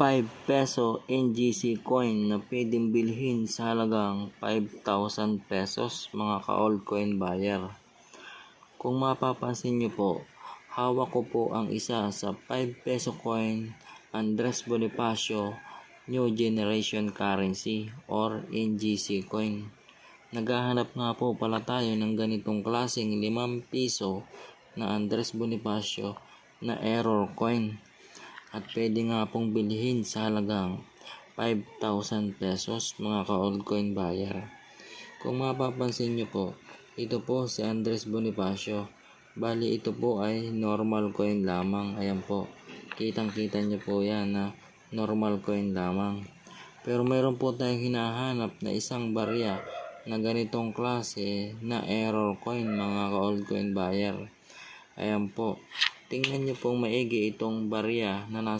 5 peso NGC coin na pwedeng bilhin sa halagang 5,000 pesos mga ka-old coin buyer. Kung mapapansin nyo po, hawak ko po ang isa sa 5 peso coin Andres Bonifacio New Generation Currency or NGC coin. Naghahanap nga po pala tayo ng ganitong klaseng 5 piso na Andres Bonifacio na error coin at pwede nga pong bilhin sa halagang 5,000 pesos mga ka-old coin buyer. Kung mapapansin nyo po, ito po si Andres Bonifacio. Bali ito po ay normal coin lamang. Ayan po. Kitang kita nyo po yan na normal coin lamang. Pero mayroon po tayong hinahanap na isang barya na ganitong klase na error coin mga ka-old coin buyer. Ayan po. Tingnan nyo pong maigi itong barya na nasa